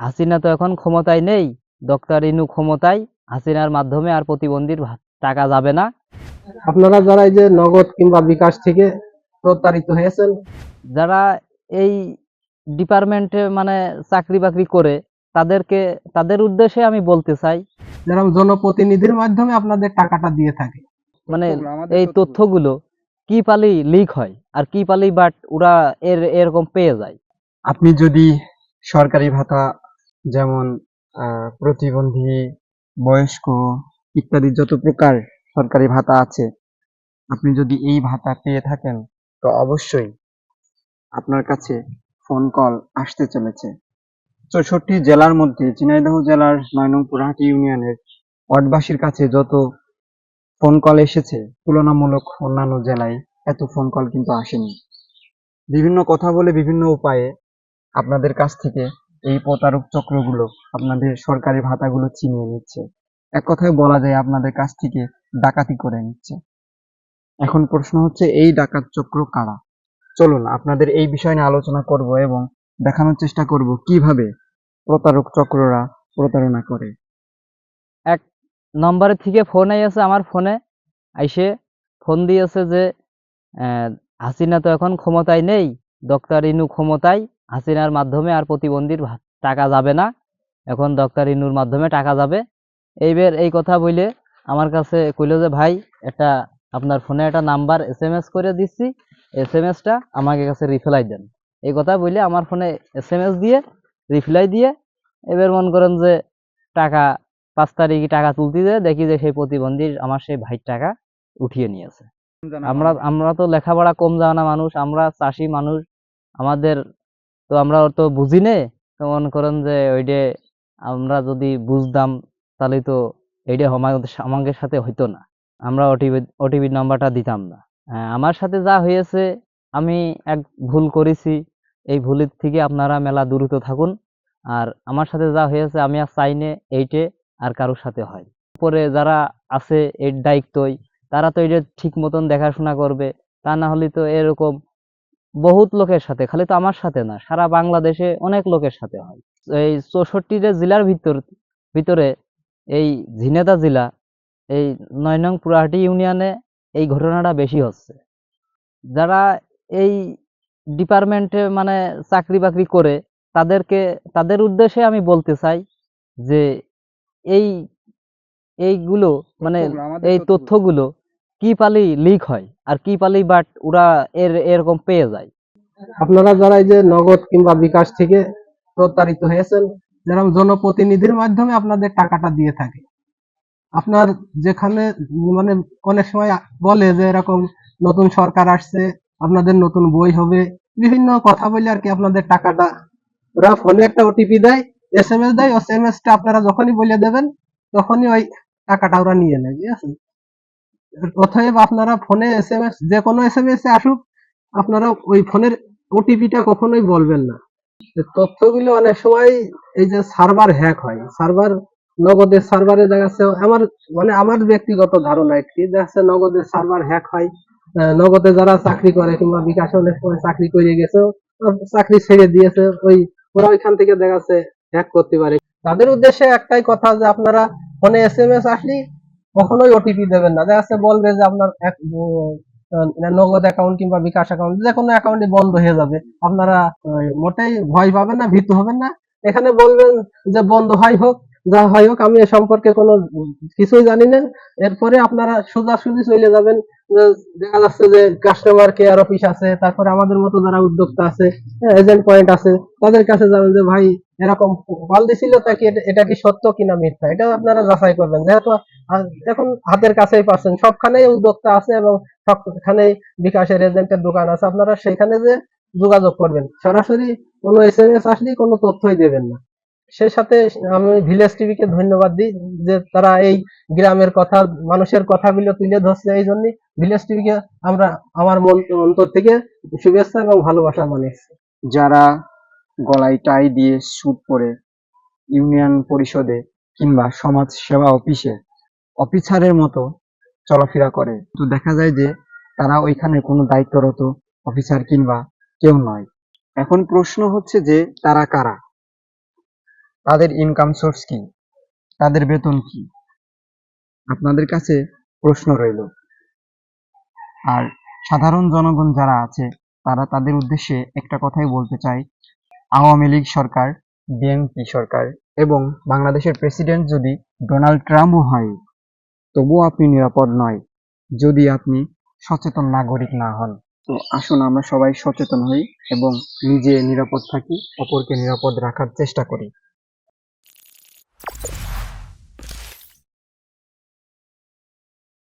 হাসিনা তো এখন ক্ষমতায় নেই ডক্টর ইনু ক্ষমতায় হাসিনার মাধ্যমে আর প্রতিবন্ধীর টাকা যাবে না। আপনারা যারা এই যে নগদ কিংবা বিকাশ থেকে প্রতারিত হয়েছেন যারা এই ডিপার্টমেন্টে মানে চাকরি বাকরি করে তাদেরকে তাদের উদ্দেশ্যে আমি বলতে চাই। যেরকম জনপ্রতিনিধির মাধ্যমে আপনাদের টাকাটা দিয়ে থাকে। মানে এই তথ্যগুলো কি পালি লিক হয় আর কি পালি বাট ওরা এর এরকম পেয়ে যায়। আপনি যদি সরকারি ভাতা যেমন প্রতিবন্ধী, বয়স্ক ইত্যাদি যত প্রকার সরকারি ভাতা আছে, আপনি যদি এই ভাতা পেয়ে থাকেন, তো অবশ্যই আপনার কাছে ফোন কল আসতে চলেছে। চৌষট্টি জেলার মধ্যে, ঝিনাইদহ জেলার নয় ইউনিয়নের ওয়ার্ডবাসীর কাছে যত ফোন কল এসেছে, তুলনামূলক অন্যান্য জেলায় এত ফোন কল কিন্তু আসেনি। বিভিন্ন কথা বলে বিভিন্ন উপায়ে আপনাদের কাছ থেকে এই প্রতারক চক্রগুলো আপনাদের সরকারি ভাতাগুলো ছিনিয়ে নিচ্ছে। এক কথায় বলা যায় আপনাদের কাছ থেকে ডাকাতি করে নিচ্ছে। এখন প্রশ্ন হচ্ছে, এই ডাকাত চক্র কারা? চলুন, আপনাদের এই বিষয় নিয়ে আলোচনা করব এবং দেখানোর চেষ্টা করব কীভাবে প্রতারক চক্ররা প্রতারণা করে। নম্বরের থেকে ফোন আইয়াছে আমার ফোনে। আইসে ফোন দিয়েছে যে হাসিনা তো এখন ক্ষমতায় নেই, ডক্টর ইনু ক্ষমতায়। হাসিনার মাধ্যমে আর প্রতিবন্ধীর টাকা যাবে না। এখন ডক্টর ইনুর মাধ্যমে টাকা যাবে। এইবার এই কথা বলে আমার কাছে কইল যে ভাই একটা আপনার ফোনে একটা নাম্বার এস এম এস করে দিচ্ছি এস এম এসটা আমাকে কাছে রিপ্লাই দেন। এই কথা বলে আমার ফোনে এস এম এস দিয়ে রিপ্লাই দিয়ে এবার মনে করেন যে টাকা পাঁচ তারিখে টাকা তুলতে যায় দেখি যে সেই প্রতিবন্ধীর আমার সেই ভাইয়ের টাকা উঠিয়ে নিয়েছে। আমরা আমরা তো লেখাপড়া কম জানা মানুষ। আমরা চাষি মানুষ। আমাদের তো আমরা তো বুঝি নে। তো মনে করেন যে ওইটা আমরা যদি বুঝতাম তাহলে তো এইটা আমাদের সাথে হইতো না। আমরা ওটিপি ওটিপি নাম্বারটা দিতাম না। হ্যাঁ, আমার সাথে যা হয়েছে আমি এক ভুল করেছি। এই ভুলের থেকে আপনারা মেলা দূরত থাকুন। আর আমার সাথে যা হয়েছে আমি আর চাইনে এইটে আর কারোর সাথে হয় পরে যারা আছে এর দায়িত্বই তারা তো এটা ঠিক মতন দেখাশোনা করবে। তা না হলে তো এরকম বহুত লোকের সাথে খালি তো আমার সাথে না সারা বাংলাদেশে অনেক লোকের সাথে হয়। এই চৌষট্টিটা জেলার ভিতর ভিতরে এই ঝিনেদা জেলা এই নয় নং পুরাহাটি ইউনিয়নে এই ঘটনাটা বেশি হচ্ছে। যারা এই ডিপার্টমেন্টে মানে চাকরি বাকরি করে তাদেরকে তাদের উদ্দেশ্যে আমি বলতে চাই যে এই এইগুলো মানে এই তথ্যগুলো। কি পালি লিক হয়? আর কি পালি বাট ওরা এর, এরকম পেয়ে যায়। আপনারা যারা এই যে নগদ কিংবা বিকাশ থেকে প্রতারিত হয়েছেন যেরকম জনপ্রতিনিধির মাধ্যমে আপনাদের টাকাটা দিয়ে থাকে, আপনার যেখানে মানে অনেক সময় বলে যে এরকম নতুন সরকার আসছে, আপনাদের নতুন বই হবে, বিভিন্ন কথা বলে আর কি আপনাদের টাকাটা ওরা ফোনে একটা ওটিপি দেয় এস এম এস দেয় এস এম এস টা আপনারা যখনই বলে দেবেন, তখনই ওই টাকাটা ওরা নিয়ে নেয়, ঠিক আছে? অতএব আপনারা ফোনে এস এম এস যে কোনো এস এম এস এ আসুক, আপনারা ওই ফোনের ওটিপিটা কখনোই বলবেন না। তথ্যগুলো অনেক সময় এই যে সার্ভার হ্যাক হয়, সার্ভার, নগদের সার্ভারে দেখা যাচ্ছে আমার মানে আমার ব্যক্তিগত ধারণা একটি দেখা যাচ্ছে নগদের সার্ভার হ্যাক হয় নগদে যারা চাকরি করে কিংবা বিকাশে অনেক সময় চাকরি করে গেছে চাকরি ছেড়ে দিয়েছে, ওই, ওরা ওইখান থেকে দেখা যাচ্ছে হ্যাক করতে পারে। তাদের উদ্দেশ্যে একটাই কথা যে আপনারা ফোনে এস এম এস আসলেই কখনোই ওটিপি দেবেন না। দেখা যাচ্ছে বলবে যে আপনার আহ, নগদ অ্যাকাউন্ট কিংবা বিকাশ অ্যাকাউন্ট যে কোনো অ্যাকাউন্টই বন্ধ হয়ে যাবে। আপনারা মোটেই ভয় পাবেন না ভীতু হবেন না। এখানে বলবেন যে বন্ধ হয় হোক যা হয় হোক আমি এ সম্পর্কে কোনো কিছুই জানি না। এরপরে আপনারা সোজাসুজি চলে যাবেন। দেখা যাচ্ছে যে কাস্টমার কেয়ার অফিস আছে তারপরে আমাদের মতো যারা উদ্যোক্তা আছে এজেন্ট পয়েন্ট আছে তাদের কাছে যাবেন যে ভাই এরকম কল দিছিল তা কি এটা- কি সত্য কিনা মিথ্যা? এটা আপনারা যাচাই করবেন। যেহেতু এখন হাতের কাছেই পাচ্ছেন। সবখানেই উদ্যোক্তা আছে এবং সবখানেই বিকাশের এজেন্টের দোকান আছে। আপনারা সেখানে যে যোগাযোগ করবেন, সরাসরি কোনো এস এম এস আসলেই কোনো তথ্যই দেবেন না। সেই সাথে আমি ভিলেজ টিভিকে ধন্যবাদ দিই যে তারা এই গ্রামের কথা, মানুষের কথাগুলো তুলে ধরছে। এই জন্য ভিলেজ টিভিকে আমরা আমার মন অন্তর থেকে শুভেচ্ছা এবং ভালোবাসা জানাচ্ছি। যারা গলায় টাই দিয়ে স্যুট পরে ইউনিয়ন পরিষদে কিংবা সমাজ সেবা অফিসে অফিসারের মতো চলাফেরা করে। তো দেখা যায় যে তারা ওইখানে কোনো দায়িত্বরত অফিসার কিংবা কেউ নয়। এখন প্রশ্ন হচ্ছে যে তারা কারা? তাদের ইনকাম সোর্স কি? তাদের বেতন কি? আপনাদের কাছে প্রশ্ন রইল। আর সাধারণ জনগণ যারা আছে, তারা তাদের উদ্দেশ্যে একটা কথাই বলতে চাই। আওয়ামী লীগ সরকার বিএনপি সরকার এবং বাংলাদেশের প্রেসিডেন্ট যদি ডোনাল্ড ট্রাম্পও হয় তবুও আপনি নিরাপদ নয় যদি আপনি সচেতন নাগরিক না হন। তো আসুন আমরা সবাই সচেতন হই এবং নিজে নিরাপদ থাকি অপরকে নিরাপদ রাখার চেষ্টা করি।